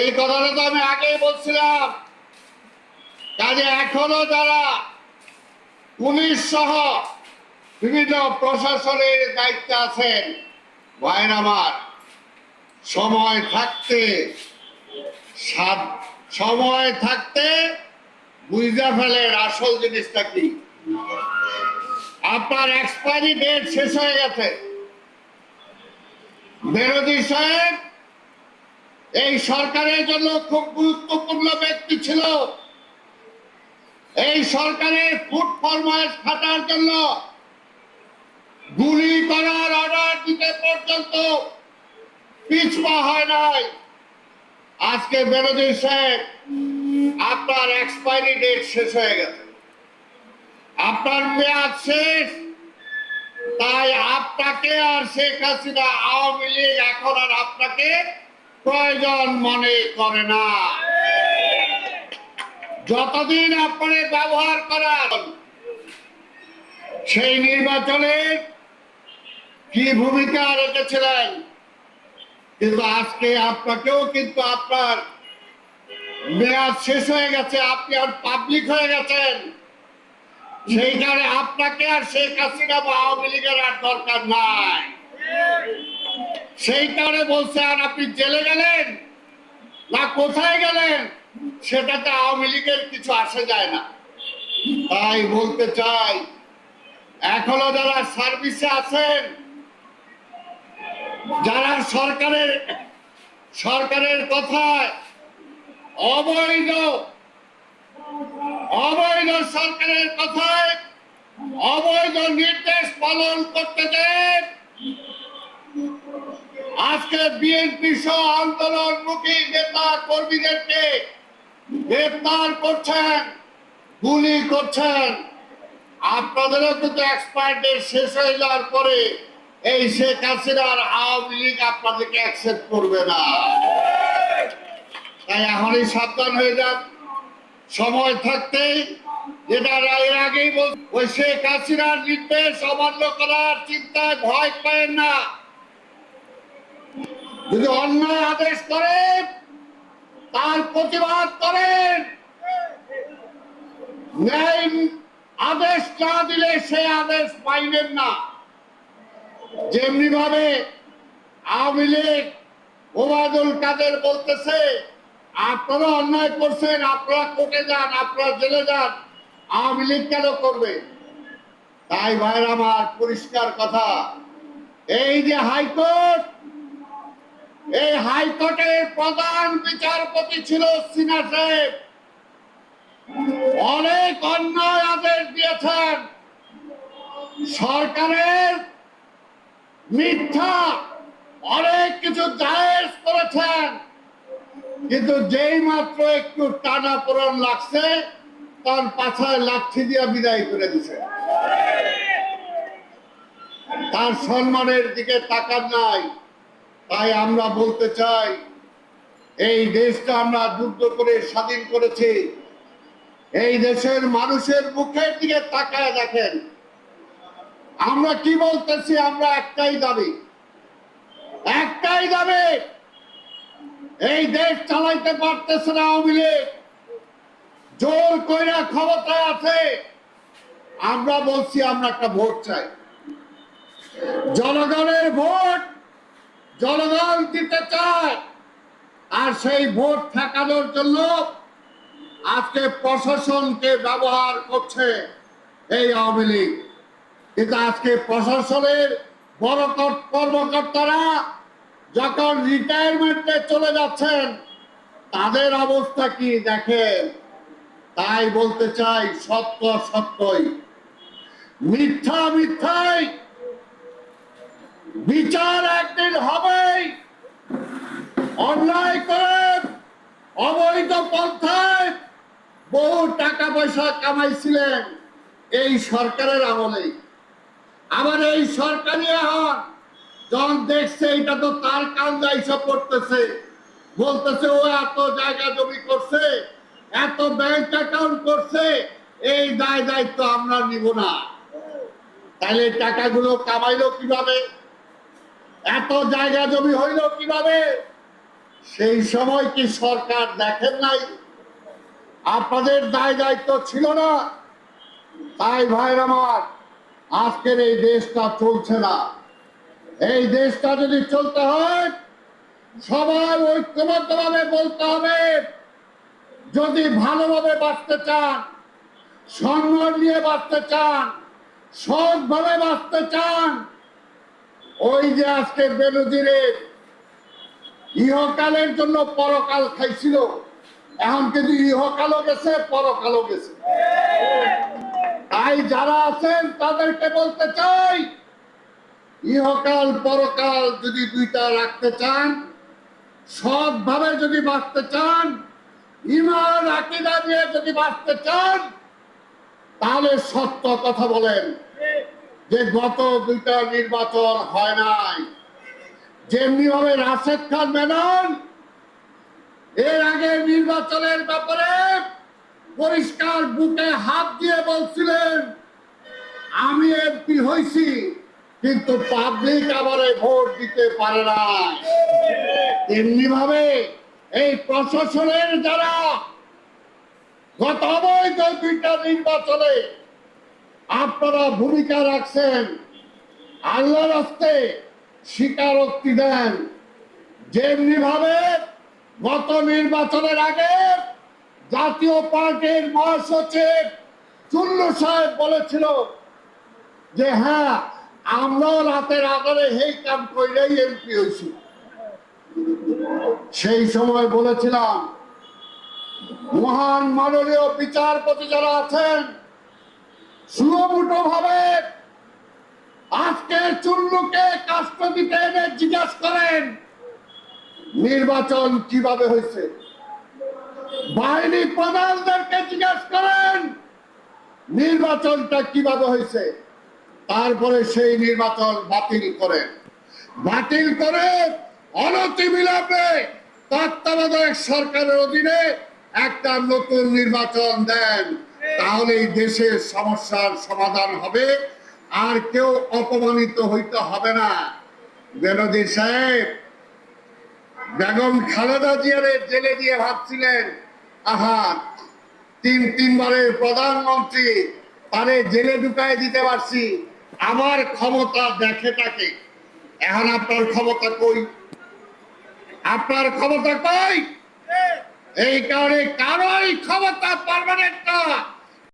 এই কথাটা তো আমি আগেই বলছিলাম। কাজে এখনও যারা পুলিশ সহ বিভিন্ন প্রশাসনের দায়িত্বে আছেন ভাইয়ের আমার, সময় থাকতে সময় থাকতে বুঝতে ফেলেন আসল জিনিসটা কি। আপনার এক্সপায়ারি ডেট শেষ হয়ে গেছে। বিরোধী সাহেব এই সরকারের জন্য খুব গুরুত্বপূর্ণ ব্যক্তি ছিল। এই সরকারের ফুড ফরমাইশ খাটার জন্য গুলি করার অর্ডার দিতে পর্যন্ত পিছপা হয় নাই। আজকে বিরোধী সাহেব আপনার এক্সপায়ারি ডেট শেষ হয়ে গেছে। আপনার মেয়াদ শেষ, তাই আপনাকে আর শেখ হাসিনা আওয়ামী লীগ এখন আর আপনাকে প্রয়োজন মনে করে না। যতদিন আপনি ব্যবহার করার সেই নির্বাচনে কি ভূমিকা রেখেছিলেন? কিন্তু আজকে আপনাকেও কিন্তু আপনার মেয়াদ শেষ হয়ে গেছে, আপনি আর পাবলিক হয়ে গেছেন। সেই কারণে আপনাকে আর শেখ হাসিনা বা আওয়ামী লীগের আর দরকার নাই। সেই কারণে বলছে, আর আপনি জেলে গেলেন না কোথায় গেলেন? সেটাতে আওয়ামী লীগের কিছু আসে যায় না। তাই বলতে চাই, এখনও যারা সার্ভিসে আছেন, যারা সরকারের সরকারের কথায় অবৈধ অবৈধ সরকারের কথায় অবৈধ নির্দেশ পালন করতে দেন আজকে বিএনপি সহ আন্দোলনমুখী নেতা কর্মীদেরকে গ্রেফতার করছেন, গুলি করছেন। আপনাদেরও কিন্তু এক্সপায়ার ডেট শেষ হয়ে যাওয়ার পরে এই শেখ হাসিনার আওয়ামী লীগ আপনাদেরকে অ্যাকসেপ্ট করবে না। তাই এখনই সাবধান হয়ে যান। সময় থাকতেই যেটা এর আগেই বল ওই শেখ হাসিনার নির্দেশ অমান্য করার চিন্তায় ভয় পায় না। যদি অন্যায় আদেশ করেন, তার প্রতিবাদ করেন। আদেশ না দিলে সে আদেশ পাইবেন না। যেমনি ভাবে আওয়ামী লীগ ওবায়দুল কাদের বলতেছে, আপনারা অন্যায় করছেন, আপনারা কোর্টে যান, আপনারা জেলে যান, আওয়ামী লীগ কেন করবে? তাই ভাইয়ের আমার পরিষ্কার কথা, এই যে হাইকোর্ট এই হাইকোর্টের প্রধান বিচারপতি ছিল সিনা সাহেব। অনেক অন্যায় আদেশ দিয়েছেন। সরকারের মিথ্যা অনেক কিছু জায়েজ করেছেন। কিন্তু যেই মাত্র একটু টানা পড়ন লাগছে, তার পাছায় লাঠি দিয়ে বিদায় করে দিছে। তার সম্মানের দিকে তাকান নাই। তাই আমরা বলতে চাই, এই দেশটা আমরা যুদ্ধ করে স্বাধীন করেছি। এই দেশের মানুষের মুখের দিকে তাকায় দেখেন। আমরা কি বলতেছি আমরা একটাই দাবি। একটাই দাবি, এই দেশ চালাইতে পারতেছে না আওয়ামী লীগ। জোর কইরা ক্ষমতায় আছে। আমরা বলছি আমরা একটা ভোট চাই। জনগণের ভোট জনগণ দিতে চায়। আর সেই ভোট ঠেকানোর জন্য আজকে প্রশাসনকে ব্যবহার করছে এই আওয়ামী লীগ। কিন্তু আজকে প্রশাসনের বড় কর্মকর্তারা যখন রিটায়ারমেন্টে চলে যাচ্ছেন, তাদের অবস্থা কি দেখেন? তাই বলতে চাই সত্য সত্যই। মিথ্যা মিথ্যাই বিচার একদিন হবেই। অন্যায় করে অবৈধ পন্থায় বহু টাকা পয়সা কামাইছিলেন এই সরকারের আমলে। আবার এই সরকারি এখন যখন দেখছে, এটা তো তার কান্দা হিসাব করতেছে। বলতেছে, ও এত জায়গা জমি করছে, এত ব্যাংক অ্যাকাউন্ট করছে, এই দায় দায়িত্ব আমরা নিব না। তাহলে টাকাগুলো কামাইলো কীভাবে? এত জায়গা জমি হইল কীভাবে? সেই সময় কি সরকার দেখেন নাই? আপনাদের দায় দায়িত্ব ছিল না। তাই ভাইর আমার, আজকের এই দেশটা চলছে না। এই দেশটা যদি চলতে হয়, সবাই ঐক্যবদ্ধভাবে বলতে হবে, যদি ভালোভাবে বাঁচতে চান, সম্মান নিয়ে বাঁচতে চান, সৎভাবে বাঁচতে চান ওই যে আজকে বেনজিরে ইহকালের জন্য পরকাল খাইছিল, এখন কিন্তু ইহকালও গেছে, পরকালও গেছে। তাই যারা আছেন, তাদেরকে বলতে চাই, ইহকাল, পরকাল যদি দুইটা রাখতে চান, সৎভাবে যদি বাঁচতে চান ইমান আকিদা নিয়ে যদি বাঁচতে চান, তাহলে সত্য কথা বলেন। যে গত দুইটা নির্বাচন হয় নাই, যেমনি ভাবে রাশেদ খান মেনন, এর আগে নির্বাচনের ব্যাপারে পরিষ্কার বুকে হাত দিয়ে বলছিলেন, আমি এমপি হয়েছি কিন্তু পাবলিক আবারে ভোট দিতে পারে না তেমনি ভাবে এই প্রশাসনের যারা গত অবৈধ দুইটা নির্বাচনে আপনারা ভূমিকা রাখছেন। আল্লাহর হস্তে স্বীকারোক্তি দেন। যেমনি ভাবে গত নির্বাচনের আগে জাতীয় পার্টির মহাসচিব চুল্লু সাহেব বলেছিল যে হ্যাঁ আমরাও রাতের আধারে এই কাম কইলেই এমপি হয়েছি সেই সময় বলেছিলাম, মহান মাননীয় বিচারপতি যারা আছেন সুমুটো ভাবে আজকে চুল্লুকে কাস্টডিতে এনে জিজ্ঞাস করেন, নির্বাচন কীভাবে হয়েছে? বাহিনী প্রধানদেরকে জিজ্ঞাস করেন, নির্বাচনটা কীভাবে হয়েছে? তারপরে সেই নির্বাচন বাতিল করেন বাতিল করে অনতি তত্ত্বাবধায়ক সরকারের অধীনে একটা নতুন নির্বাচন দেন। তাহলে এই দেশের সমস্যার সমাধান হবে, আর কেউ অপমানিত হইতে হবে না। বেনজির সাহেব, বেগম খালেদা জিয়ারে জেলে দিয়ে ভাবছিলেন, আহা, তিন, তিনবারের প্রধানমন্ত্রী তারে জেলে ঢুকায় দিতে পারছি, আমার ক্ষমতা দেখে তাকে। এখন আপনার ক্ষমতা কই? আপনার ক্ষমতা কই? এই কারণে কারোই ক্ষমতা পারমানেন্ট না